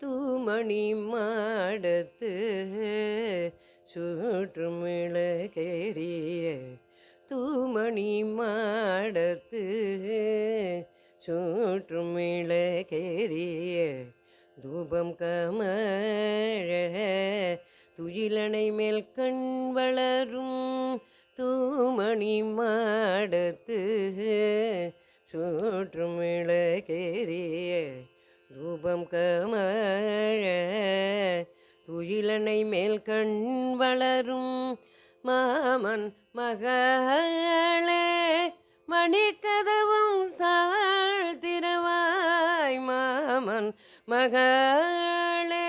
தூமணி மாடத்து சுற்றுமிழகேறிய தூமணி மாடத்து சுற்றுமிழகேறிய தூபம் கமழ துயிலனை மேல் கண் வளரும் தூமணி மா மாடத்து சுற்றுமிழகேறிய தூபம் கமழ துயிலனை மேல் கண் வளரும் மாமன் மகளே மணிக்கதவும் தாழ்த்திரவாய் மாமன் மகளே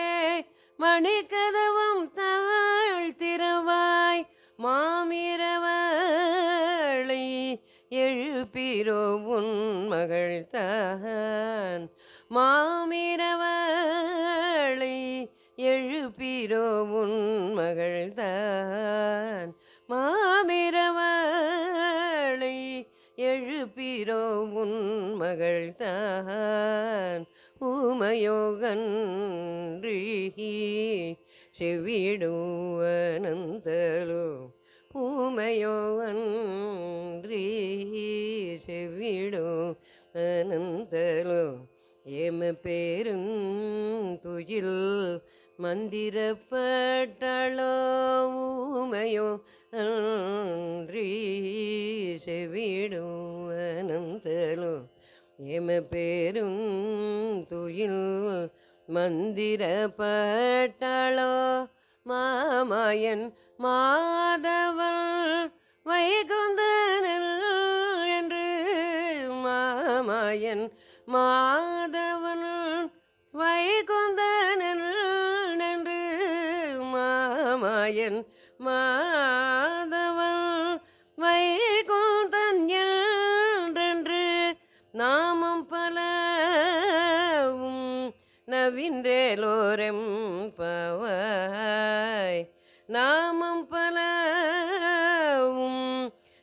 மணிக்கதவும் தாழ்த்திரவாய் மாமிரவளை எழுப்பிரோ உன் மகள் தான் மாமிரவளை எழுப்பிரோ உன் மகள் தான் மாமிரவளை எழுப்பிரோ உன் மகள் தான் ஊமயோகன்றி செவிடுவனந்தலோ ஊமையோவன்றி செவிடோ அனந்தலோ ஏம பேரும் துயில் மந்திரப்பட்டளோ ஊமையோ அன்றி செவிடும் அனந்தலோ ஏம பேரும் துயில் மந்திர பட்டளோ மாமாயன் மாதவன் வைகுந்தனில் என்று மாமாயன் மாதவன் வைகுந்தனில் என்று மாமாயன் மா நவின்றேலோரெம் பவாய் நாமம் பலவும்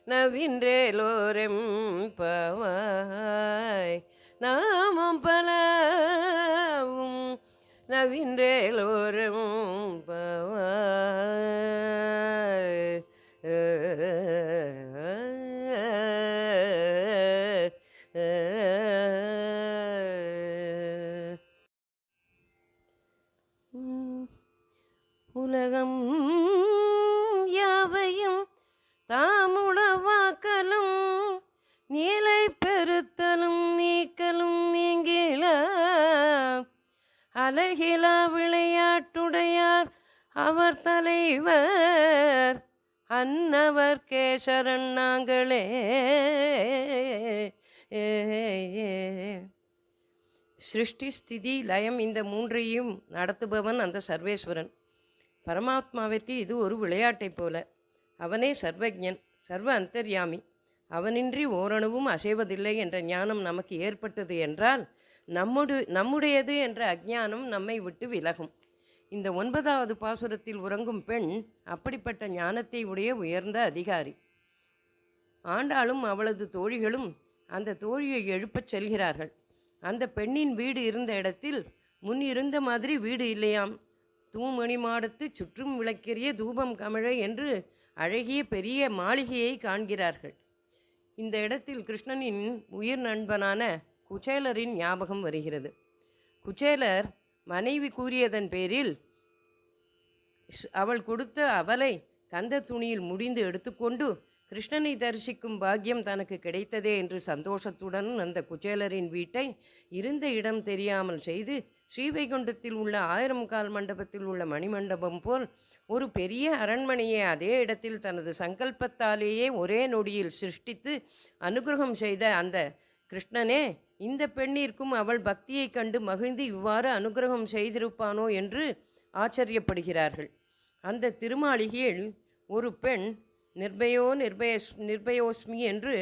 நவின்றேலோரெம் பவாய் நாமம் பலவும் நவின்றேலோரெம் பவாய் அலகிலா விளையாட்டுடையார் அவர் தலைவர். அன்னவர் கேசரன் நாங்களே. சிருஷ்டி ஸ்திதி லயம் இந்த மூன்றையும் நடத்துபவன் அந்த சர்வேஸ்வரன். பரமாத்மாவிற்கு இது ஒரு விளையாட்டைப் போல. அவனே சர்வஜன் சர்வ அந்தர்யாமி. அவனின்றி ஓரணுவும் அசைவதில்லை என்ற ஞானம் நமக்கு ஏற்பட்டது என்றால் நம்முடு நம்முடையது என்ற அஜ்ஞானம் நம்மை விட்டு விலகும். இந்த ஒன்பதாவது பாசுரத்தில் உறங்கும் பெண் அப்படிப்பட்ட ஞானத்தை உடைய உயர்ந்த அதிகாரி. ஆண்டாளும் அவளது தோழிகளும் அந்த தோழியை எழுப்பச் செல்கிறார்கள். அந்த பெண்ணின் வீடு இருந்த இடத்தில் முன் இருந்த மாதிரி வீடு இல்லையாம். தூமணி மாடத்து சுற்றும் விளக்கெரிய தூபம் கமழ என்று அழகிய பெரிய மாளிகையை காண்கிறார்கள். இந்த இடத்தில் கிருஷ்ணனின் உயிர் நண்பனான குச்சேலரின் ஞாபகம் வருகிறது. குச்சேலர் மனைவி கூறியதன் பேரில் அவள் கொடுத்த அவலை கந்த துணியில் முடிந்து எடுத்துக்கொண்டு கிருஷ்ணனை தரிசிக்கும் பாக்கியம் தனக்கு கிடைத்ததே என்று சந்தோஷத்துடன் அந்த குச்சேலரின் வீட்டை இருந்த இடம் தெரியாமல் செய்து ஸ்ரீவைகுண்டத்தில் உள்ள ஆயிரம் கால் மண்டபத்தில் உள்ள மணிமண்டபம் போல் ஒரு பெரிய அரண்மனையை அதே இடத்தில் தனது சங்கல்பத்தாலேயே ஒரே நொடியில் சிருஷ்டித்து அனுகிரகம் செய்த அந்த கிருஷ்ணனே இந்த பெண்ணிற்கும் அவள் பக்தியைக் கண்டு மகிழ்ந்து இவ்வாறு அனுகிரகம் செய்திருப்பானோ என்று ஆச்சரியப்படுகிறார்கள். அந்த திருமாளிகையில் ஒரு பெண் நிர்பயோ நிர்பய நிர்பயோஸ்மி என்று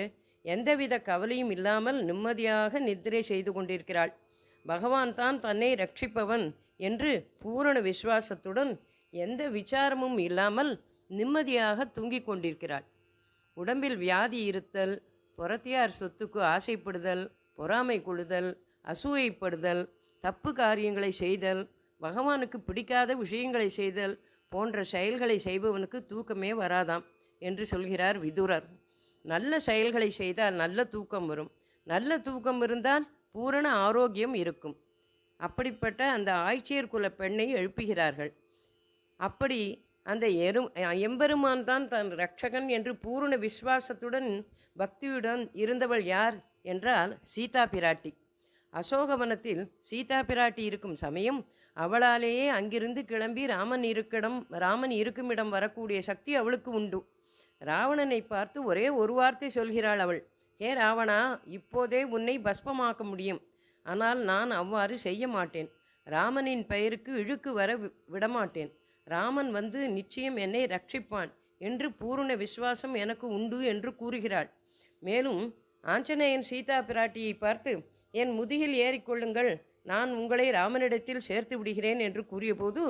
எந்தவித கவலையும் இல்லாமல் நிம்மதியாக நித்திரை செய்து கொண்டிருக்கிறாள். பகவான் தான் தன்னை ரட்சிப்பவன் என்று பூரண விசுவாசத்துடன் எந்த விசாரமும் இல்லாமல் நிம்மதியாக தூங்கிக் கொண்டிருக்கிறாள். உடம்பில் வியாதி இருத்தல் புறத்தியார் சொத்துக்கு ஆசைப்படுதல் பொறாமை கொள்ளுதல் அசூயைப்படுதல் தப்பு காரியங்களை செய்தல் பகவானுக்கு பிடிக்காத விஷயங்களை செய்தல் போன்ற செயல்களை செய்பவனுக்கு தூக்கமே வராதாம் என்று சொல்கிறார் விதுரர். நல்ல செயல்களை செய்தால் நல்ல தூக்கம் வரும். நல்ல தூக்கம் இருந்தால் பூரண ஆரோக்கியம் இருக்கும். அப்படிப்பட்ட அந்த ஆய்ச்சியர் குல பெண்ணை எழுப்புகிறார்கள். அப்படி அந்த எரும் எம்பெருமான் தான் தன் ரட்சகன் என்று பூரண விசுவாசத்துடன் பக்தியுடன் இருந்தவள் யார்? என்றால் சீதா பிராட்டி. அசோகவனத்தில் சீதா பிராட்டி இருக்கும் சமயம் அவளாலேயே அங்கிருந்து கிளம்பி ராமன் இருக்கிடம் ராமன் இருக்குமிடம் வரக்கூடிய சக்தி அவளுக்கு உண்டு. ராவணனை பார்த்து ஒரே ஒரு வார்த்தை சொல்கிறாள் அவள். ஏ ராவணா இப்போதே உன்னை பஸ்பமாக்க முடியும். ஆனால் நான் அவ்வாறு செய்ய மாட்டேன். ராமனின் பெயருக்கு இழுக்கு வர விடமாட்டேன். ராமன் வந்து நிச்சயம் என்னை ரட்சிப்பான் என்று பூரண விசுவாசம் எனக்கு உண்டு என்று கூறுகிறாள். மேலும் ஆஞ்சநேயன் சீதா பிராட்டியை பார்த்து என் முதுகில் ஏறிக்கொள்ளுங்கள் நான் உங்களை ராமனிடத்தில் சேர்த்து விடுகிறேன் என்று கூறியபோது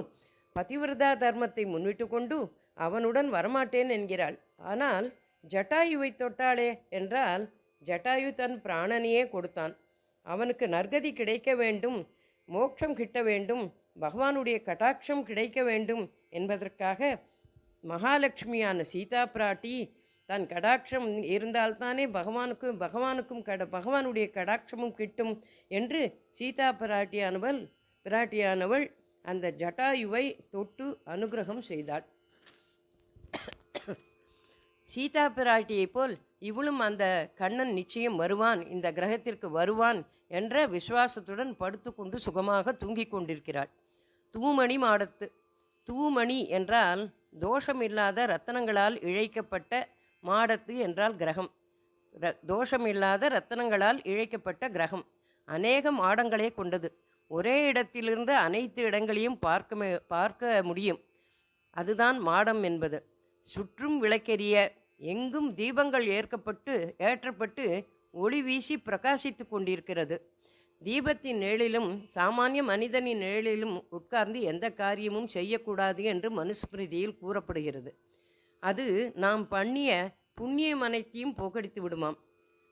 பதிவிரதா தர்மத்தை முன்னிட்டு கொண்டு அவனுடன் வரமாட்டேன் என்கிறாள். ஆனால் ஜட்டாயுவை தொட்டாளே என்றால் ஜட்டாயு தன் பிராணனையே கொடுத்தான். அவனுக்கு நற்கதி கிடைக்க வேண்டும் மோட்சம் கிட்ட வேண்டும் பகவானுடைய கட்டாட்சம் கிடைக்க வேண்டும் என்பதற்காக மகாலட்சுமியான சீதா பிராட்டி தன் கடாட்சம் இருந்தால்தானே பகவானுக்கும் பகவானுக்கும் கட பகவானுடைய கடாட்சமும் கிட்டும் என்று சீதா பிராட்டியானவள் பிராட்டியானவள் அந்த ஜட்டாயுவை தொட்டு அனுகிரகம் செய்தாள். சீதா பிராட்டியைப் போல் இவளும் அந்த கண்ணன் நிச்சயம் வருவான் இந்த கிரகத்திற்கு வருவான் என்ற விசுவாசத்துடன் படுத்துக்கொண்டு சுகமாக தூங்கிக் கொண்டிருக்கிறாள். தூமணி மாடத்து தூமணி என்றால் தோஷமில்லாத ரத்தனங்களால் இழைக்கப்பட்ட மாடத்து என்றால் கிரகம். ர தோஷமில்லாத ரத்தனங்களால் இழைக்கப்பட்ட கிரகம். அநேக மாடங்களே கொண்டது. ஒரே இடத்திலிருந்து அனைத்து இடங்களையும் பார்க்க பார்க்க முடியும். அதுதான் மாடம் என்பது. சுற்றும் விளக்கெரிய எங்கும் தீபங்கள் ஏற்கப்பட்டு ஏற்றப்பட்டு ஒளி வீசி பிரகாசித்து கொண்டிருக்கிறது. தீபத்தின் நிழலிலும் சாமானிய மனிதனின் நிழலிலும் உட்கார்ந்து எந்த காரியமும் செய்யக்கூடாது என்று மனுஸ்மிருதியில் கூறப்படுகிறது. அது நாம் பண்ணிய புண்ணியம் அனைத்தையும் போக்கடித்து விடுமாம்.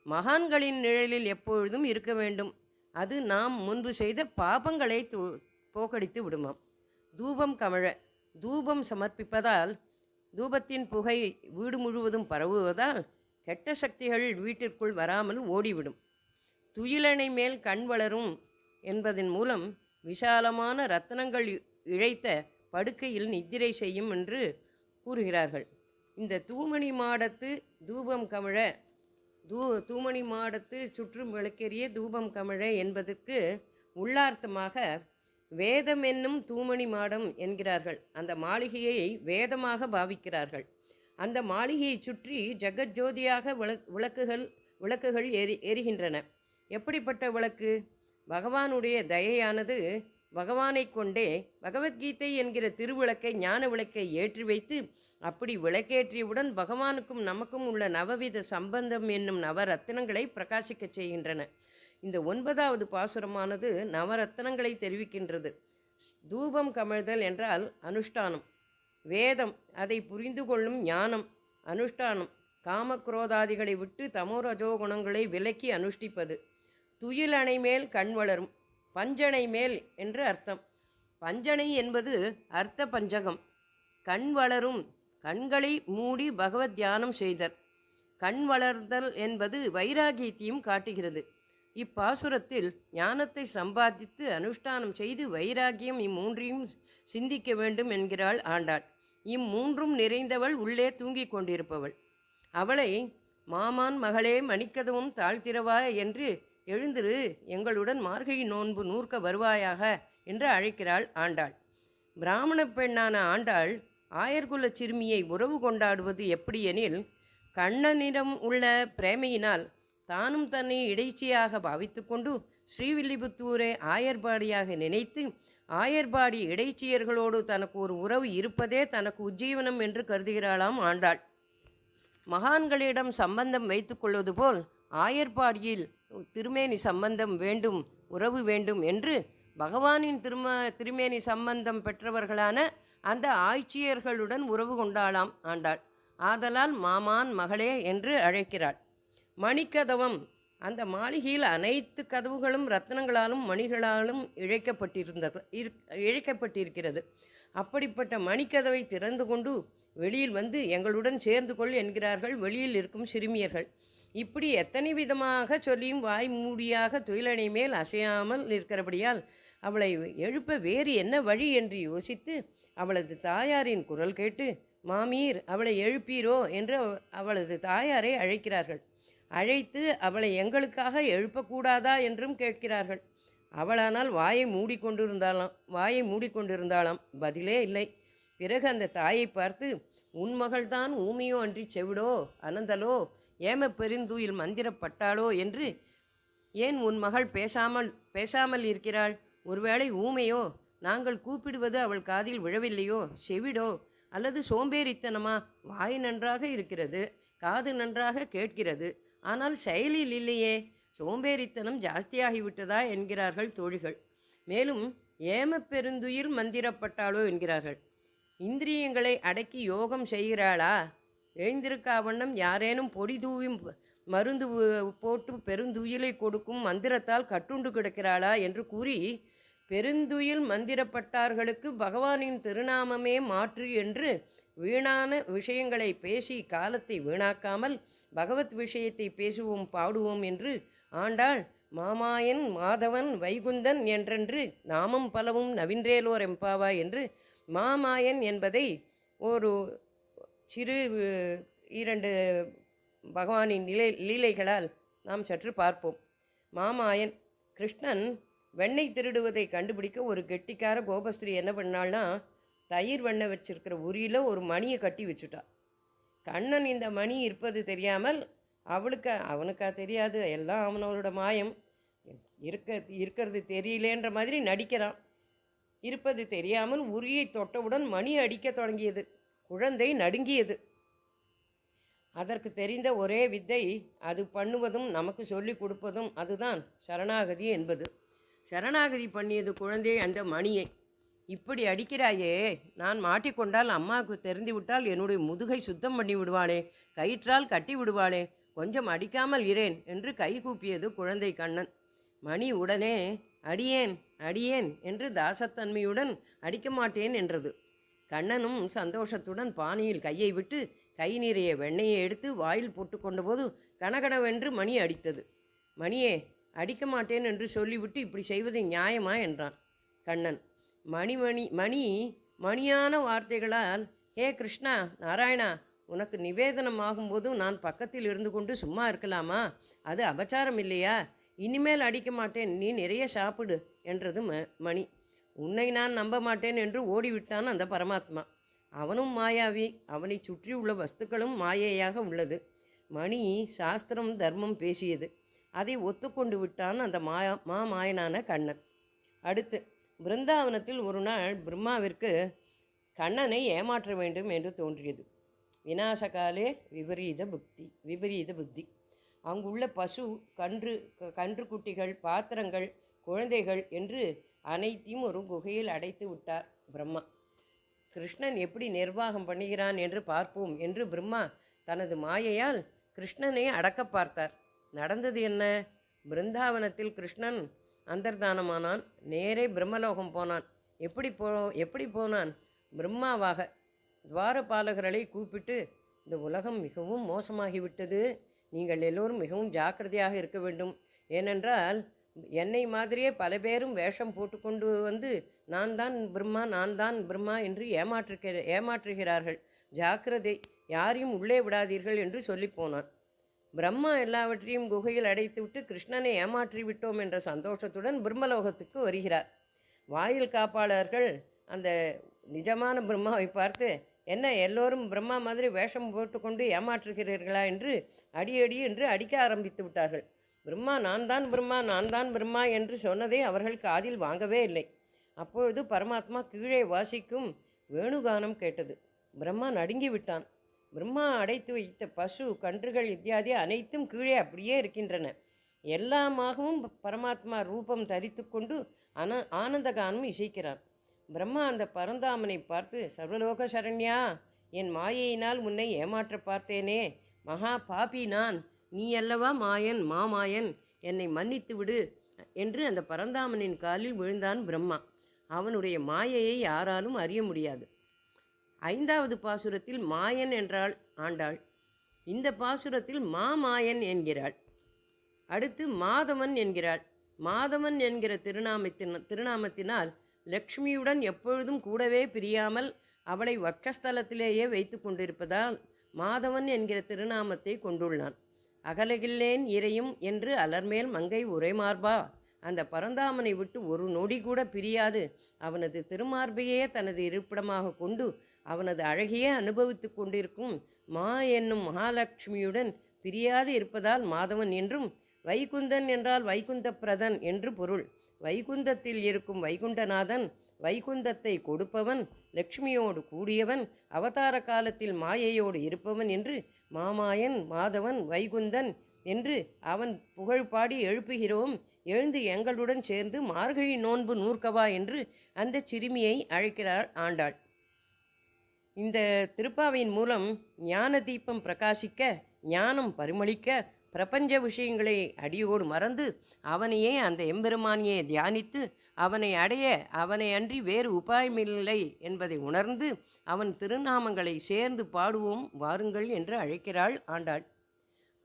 மகான்களின் நிழலில் எப்பொழுதும் இருக்க வேண்டும். அது நாம் முன்பு செய்த பாபங்களை போக்கடித்து விடுமாம். தூபம் கமழ தூபம் சமர்ப்பிப்பதால் தூபத்தின் புகை வீடு முழுவதும் பரவுவதால் கெட்ட சக்திகள் வீட்டிற்குள் வராமல் ஓடிவிடும். துயிலணை மேல் கண் வளரும் என்பதன் மூலம் விசாலமான ரத்னங்கள் இழைத்த படுக்கையில் நித்திரை செய்யும் என்று கூறுகிறார்கள். இந்த தூமணி மாடத்து தூபம் கமழ தூ தூமணி மாடத்து சுற்றும் விளக்கெரிய தூபம் கமழ என்பதற்கு உள்ளார்த்தமாக வேதம் என்னும் தூமணி மாடம் என்கிறார்கள். அந்த மாளிகையை வேதமாக பாவிக்கிறார்கள். அந்த மாளிகையை சுற்றி ஜெகஜோதியாக விளக் விளக்குகள் விளக்குகள் எரி எரிகின்றன எப்படிப்பட்ட விளக்கு? பகவானுடைய தயையானது பகவானை கொண்டே பகவத்கீதை என்கிற திருவிளக்கை ஞான விளக்கை ஏற்றி வைத்து அப்படி விளக்கேற்றியவுடன் பகவானுக்கும் நமக்கும் உள்ள நவவித சம்பந்தம் என்னும் நவரத்தினங்களை பிரகாசிக்கச் செய்கின்றன. இந்த ஒன்பதாவது பாசுரமானது நவரத்தினங்களை தெரிவிக்கின்றது. தூபம் கமழ்தல் என்றால் அனுஷ்டானம். வேதம் அதை புரிந்து கொள்ளும் ஞானம் அனுஷ்டானம். காமக்ரோதாதிகளை விட்டு தமோரஜோ குணங்களை விலக்கி அனுஷ்டிப்பது. துயில் அணை மேல் கண் வளரும். பஞ்சனை மேல் என்று அர்த்தம். பஞ்சனை என்பது அர்த்த பஞ்சகம். கண் வளரும் கண்களை மூடி பகவத் தியானம் செய்தல். கண் வளர்தல் என்பது வைராகியத்தையும் காட்டுகிறது. இப்பாசுரத்தில் ஞானத்தை சம்பாதித்து அனுஷ்டானம் செய்து வைராகியம் இம்மூன்றையும் சிந்திக்க வேண்டும் என்கிறாள் ஆண்டாள். இம்மூன்றும் நிறைந்தவள் உள்ளே தூங்கிக் கொண்டிருப்பவள். அவளை மாமான் மகளே மணிக்கதவும் தாழ்த்திரவா என்று எழுந்திரு எங்களுடன் மார்கழி நோன்பு நூற்க வருவாயாக என்று அழைக்கிறாள் ஆண்டாள். பிராமண பெண்ணான ஆண்டாள் ஆயர்குல சிறுமியை உறவு கொண்டாடுவது எப்படியெனில் கண்ணனிடம் உள்ள பிரேமையினால் தானும் தன்னை இடைச்சியாக பாவித்துக்கொண்டு ஸ்ரீவில்லிபுத்தூரை ஆயர்பாடியாக நினைத்து ஆயர்பாடி இடைச்சியர்களோடு தனக்கு ஒரு உறவு இருப்பதே தனக்கு உஜ்ஜீவனம் என்று கருதுகிறாளாம் ஆண்டாள். மகான்களிடம் சம்பந்தம் வைத்துக்கொள்வது போல் ஆயர்பாடியில் திருமேனி சம்பந்தம் வேண்டும் உறவு வேண்டும் என்று பகவானின் திரும திருமேனி சம்பந்தம் பெற்றவர்களான அந்த ஆய்ச்சியர்களுடன் உறவு கொண்டாளாம் ஆண்டாள். ஆதலால் மாமான் மகளே என்று அழைக்கிறாள். மணிக்கதவம் அந்த மாளிகையில் அனைத்து கதவுகளும் ரத்னங்களாலும் மணிகளாலும் இழைக்கப்பட்டிருந்த இழைக்கப்பட்டிருக்கிறது. அப்படிப்பட்ட மணிக்கதவை திறந்து கொண்டு வெளியில் வந்து எங்களுடன் சேர்ந்து கொள் என்கிறார்கள். வெளியில் இருக்கும் சிறுமியர்கள். இப்படி எத்தனை விதமாக சொல்லியும் வாய் மூடியாக துயிலனை மேல் அசையாமல் நிற்கிறபடியால் அவளை எழுப்ப வேறு என்ன வழி என்று யோசித்து அவளது தாயாரின் குரல் கேட்டு மாமீர் அவளை எழுப்பீரோ? என்று அவளது தாயாரை அழைக்கிறார்கள். அழைத்து அவளை எங்களுக்காக எழுப்பக்கூடாதா என்றும் கேட்கிறார்கள். அவளானால் வாயை மூடிக்கொண்டிருந்தாளாம் வாயை மூடிக்கொண்டிருந்தாளாம் பதிலே இல்லை. பிறகு அந்த தாயை பார்த்து உன் மகள்தான் ஊமையோ அன்றி செவிடோ அனந்தலோ ஏம பெருந்தூயில் மந்திரப்பட்டாளோ என்று ஏன் உன் மகள் பேசாமல் பேசாமல் இருக்கிறாள்? ஒருவேளை ஊமையோ நாங்கள் கூப்பிடுவது அவள் காதில் விழவில்லையோ? செவிடோ? அல்லது சோம்பேறித்தனமா? வாய் நன்றாக இருக்கிறது காது நன்றாக கேட்கிறது. ஆனால் செயலில் இல்லையே. சோம்பேறித்தனம் ஜாஸ்தியாகிவிட்டதா என்கிறார்கள் தோழிகள். மேலும் ஏம பெருந்துயிர் மந்திரப்பட்டாளோ என்கிறார்கள். இந்திரியங்களை அடக்கி யோகம் செய்கிறாளா? எழுந்திருக்கா வண்ணம் யாரேனும் பொடி தூவி மருந்து போட்டு பெருந்துயிலை கொடுக்கும் மந்திரத்தால் கட்டுண்டு கிடக்கிறாளா என்று கூறி பெருந்துயில் மந்திரப்பட்டார்களுக்கு பகவானின் திருநாமமே மாற்று என்று வீணான விஷயங்களை பேசி காலத்தை வீணாக்காமல் பகவத் விஷயத்தை பேசுவோம் பாடுவோம் என்று ஆண்டாள் மாமாயன் மாதவன் வைகுந்தன் என்றென்று நாமம் பலவும் நவின்றேலோர் எம்பாவா என்று மாமாயன் என்பதை ஒரு சிறு இரண்டு பகவானின் நிலை லீலைகளால் நாம் சற்று பார்ப்போம். மாமாயன் கிருஷ்ணன் வெண்ணெய் திருடுவதை கண்டுபிடிக்க ஒரு கெட்டிக்கார கோபஸ்திரி என்ன பண்ணாள்னா தயிர் வெண்ணெய் வச்சிருக்கிற உரியில் ஒரு மணியை கட்டி வச்சுட்டா. கண்ணன் இந்த மணி இருப்பது தெரியாமல் அவளுக்கு அவனுக்கா தெரியாது எல்லாம் அவனவரோட மாயம். இருக்க இருக்கிறது தெரியலேன்ற மாதிரி நடிக்கிறான். இருப்பது தெரியாமல் உரியை தொட்டவுடன் மணி அடிக்க தொடங்கியது. குழந்தை நடுங்கியது. அதற்கு தெரிந்த ஒரே வித்தை அது பண்ணுவதும் நமக்கு சொல்லிக் கொடுப்பதும் அதுதான் சரணாகதி என்பது. சரணாகதி பண்ணியது குழந்தை அந்த மணியை. இப்படி அடிக்கிறாயே நான் மாட்டிக்கொண்டால் அம்மாவுக்கு தெரிந்து விட்டால் என்னுடைய முதுகை சுத்தம் பண்ணி விடுவாளே கயிற்றால் கட்டி விடுவாளே கொஞ்சம் அடிக்காமல் இரேன் என்று கை கூப்பியது குழந்தை கண்ணன். மணி உடனே அடியேன் அடியேன் என்று தாசத்தன்மையுடன் அடிக்க மாட்டேன் என்றது. கண்ணனும் சந்தோஷத்துடன் பானையில் கையை விட்டு கை நிறைய வெண்ணெயை எடுத்து வாயில் போட்டு கொண்டபோது கனகனவென்று மணி அடித்தது. மணியே அடிக்க மாட்டேன் என்று சொல்லிவிட்டு இப்படி செய்வது நியாயமா என்றான் கண்ணன். மணிமணி மணி மணியான வார்த்தைகளால் ஹே கிருஷ்ணா நாராயணா உனக்கு நிவேதனம் ஆகும்போது நான் பக்கத்தில் இருந்து கொண்டு சும்மா இருக்கலாமா? அது அபச்சாரம் இல்லையா? இனிமேல் அடிக்க மாட்டேன் நீ நிறைய சாப்பிடு என்றது ம மணி. உன்னை நான் நம்ப மாட்டேன் என்று ஓடிவிட்டான் அந்த பரமாத்மா. அவனும் மாயாவி. அவனை சுற்றியுள்ள வஸ்துக்களும் மாயையாக உள்ளது. மணி சாஸ்திரம் தர்மம் பேசியது. அதை ஒத்துக்கொண்டு விட்டான் அந்த மாயா மாமாயனான கண்ணன். அடுத்து பிருந்தாவனத்தில் ஒரு நாள் பிரம்மாவிற்கு கண்ணனை ஏமாற்ற வேண்டும் என்று தோன்றியது. வினாசகாலே விபரீத புத்தி விபரீத புத்தி. அங்குள்ள பசு கன்று க- கன்றுக்குட்டிகள் பாத்திரங்கள் குழந்தைகள் என்று அனைத்தையும் ஒரு குகையில் அடைத்து விட்டார் பிரம்மா. கிருஷ்ணன் எப்படி நிர்வாகம் பண்ணுகிறான் என்று பார்ப்போம் என்று பிரம்மா தனது மாயையால் கிருஷ்ணனை அடக்க பார்த்தார். நடந்தது என்ன? பிருந்தாவனத்தில் கிருஷ்ணன் அந்தர்தானமானான். நேரே பிரம்மலோகம் போனான். எப்படி போ எப்படி போனான்? பிரம்மாவாக துவாரபாலகர்களை கூப்பிட்டு இந்த உலகம் மிகவும் மோசமாகிவிட்டது. நீங்கள் எல்லோரும் மிகவும் ஜாக்கிரதையாக இருக்க வேண்டும். ஏனென்றால் என்னை மாதிரியே பல பேரும் வேஷம் போட்டுக்கொண்டு வந்து நான் தான் பிரம்மா நான் தான் பிரம்மா என்று ஏமாற்றுகிற ஏமாற்றுகிறார்கள். ஜாக்கிரதை யாரையும் உள்ளே விடாதீர்கள் என்று சொல்லி போனான். பிரம்மா எல்லாவற்றையும் குகையில் அடைத்துவிட்டு கிருஷ்ணனை ஏமாற்றி விட்டோம் என்ற சந்தோஷத்துடன் பிரம்மலோகத்துக்கு வருகிறார். வாயில் காப்பாளர்கள் அந்த நிஜமான பிரம்மாவை பார்த்து என்ன எல்லோரும் பிரம்மா மாதிரி வேஷம் போட்டுக்கொண்டு ஏமாற்றுகிறீர்களா என்று அடியடி என்று அடிக்க ஆரம்பித்து விட்டார்கள். பிரம்மா நான் தான் பிரம்மா நான் தான் பிரம்மா என்று சொன்னதை அவர்கள் காதில் வாங்கவே இல்லை. அப்பொழுது பரமாத்மா கீழே வாசிக்கும் வேணுகானம் கேட்டது. பிரம்மா நடுங்கி விட்டான். பிரம்மா அடைத்து வைத்த பசு கன்றுகள் இத்தியாதி அனைத்தும் கீழே அப்படியே இருக்கின்றன. எல்லாமாகவும் பரமாத்மா ரூபம் தரித்து கொண்டு அன ஆனந்தகானம் இசைக்கிறான் பிரம்மா அந்த பரந்தாமனை பார்த்து சர்வலோக சரண்யா என் மாயையினால் உன்னை ஏமாற்ற பார்த்தேனே மகா பாபி நான் நீ அல்லவா மாயன் மாமாயன் என்னை மன்னித்து விடு என்று அந்த பரந்தாமனின் காலில் விழுந்தான் பிரம்மா. அவனுடைய மாயையை யாராலும் அறிய முடியாது. ஐந்தாவது பாசுரத்தில் மாயன் என்றாள் ஆண்டாள். இந்த பாசுரத்தில் மாமாயன் என்கிறாள். அடுத்து மாதவன் என்கிறாள். மாதவன் என்கிற திருநாமத்தின் திருநாமத்தினால் லக்ஷ்மியுடன் எப்பொழுதும் கூடவே பிரியாமல் அவளை வட்சஸ்தலத்திலேயே வைத்து கொண்டிருப்பதால் மாதவன் என்கிற திருநாமத்தை கொண்டுள்ளான். அகலகில்லேன் இறையும் என்று அலர்மேல் மங்கை உரைமார்பா. அந்த பரந்தாமனை விட்டு ஒரு நொடி கூட பிரியாது. அவனது திருமார்பையே தனது இருப்பிடமாக கொண்டு அவனது அழகையே அனுபவித்து கொண்டிருக்கும் மா என்னும் மகாலட்சுமியுடன் பிரியாது இருப்பதால் மாதவன் என்றும் வைகுந்தன் என்றால் வைகுந்த பிரதன் என்று பொருள். வைகுந்தத்தில் இருக்கும் வைகுண்டநாதன் வைகுந்தத்தை கொடுப்பவன் லக்ஷ்மியோடு கூடியவன் அவதார காலத்தில் மாயையோடு இருப்பவன் என்று மாமாயன் மாதவன் வைகுந்தன் என்று அவன் புகழ் பாடி எழுப்புகிறோம். எழுந்து எங்களுடன் சேர்ந்து மார்கழி நோன்பு நூற்கவா என்று அந்த சிறுமியை அழைக்கிறாள் ஆண்டாள். இந்த திருப்பாவையின் மூலம் ஞான தீபம் பிரகாசிக்க ஞானம் பரிமளிக்க பிரபஞ்ச விஷயங்களை அடியோடு மறந்து அவனையே அந்த எம்பெருமானியை தியானித்து அவனை அடைய அவனை அன்றி வேறு உபாயமில்லை என்பதை உணர்ந்து அவன் திருநாமங்களை சேர்ந்து பாடுவோம் வாருங்கள் என்று அழைக்கிறாள் ஆண்டாள்.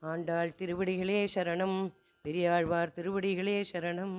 ஆண்டாள் திருவடிகளே சரணம் பெரியாழ்வார் திருவடிகளே சரணம்.